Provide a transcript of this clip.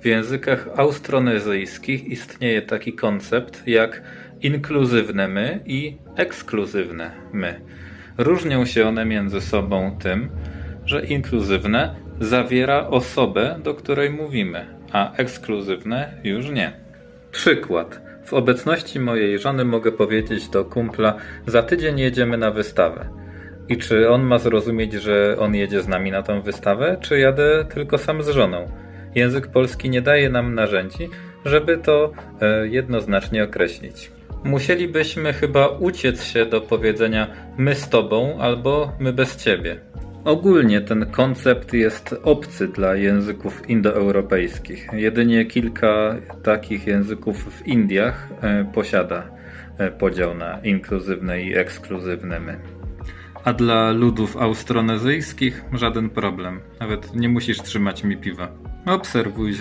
W językach austronezyjskich istnieje taki koncept jak inkluzywne my i ekskluzywne my. Różnią się one między sobą tym, że inkluzywne zawiera osobę, do której mówimy, a ekskluzywne już nie. Przykład. W obecności mojej żony mogę powiedzieć do kumpla: Za tydzień jedziemy na wystawę. I czy on ma zrozumieć, że on jedzie z nami na tą wystawę, czy jadę tylko sam z żoną? Język polski nie daje nam narzędzi, żeby to e, jednoznacznie określić. Musielibyśmy chyba uciec się do powiedzenia my z tobą albo my bez ciebie. Ogólnie ten koncept jest obcy dla języków indoeuropejskich. Jedynie kilka takich języków w Indiach e, posiada e, podział na inkluzywne i ekskluzywne my. A dla ludów austronezyjskich żaden problem. Nawet nie musisz trzymać mi piwa. Обсервуй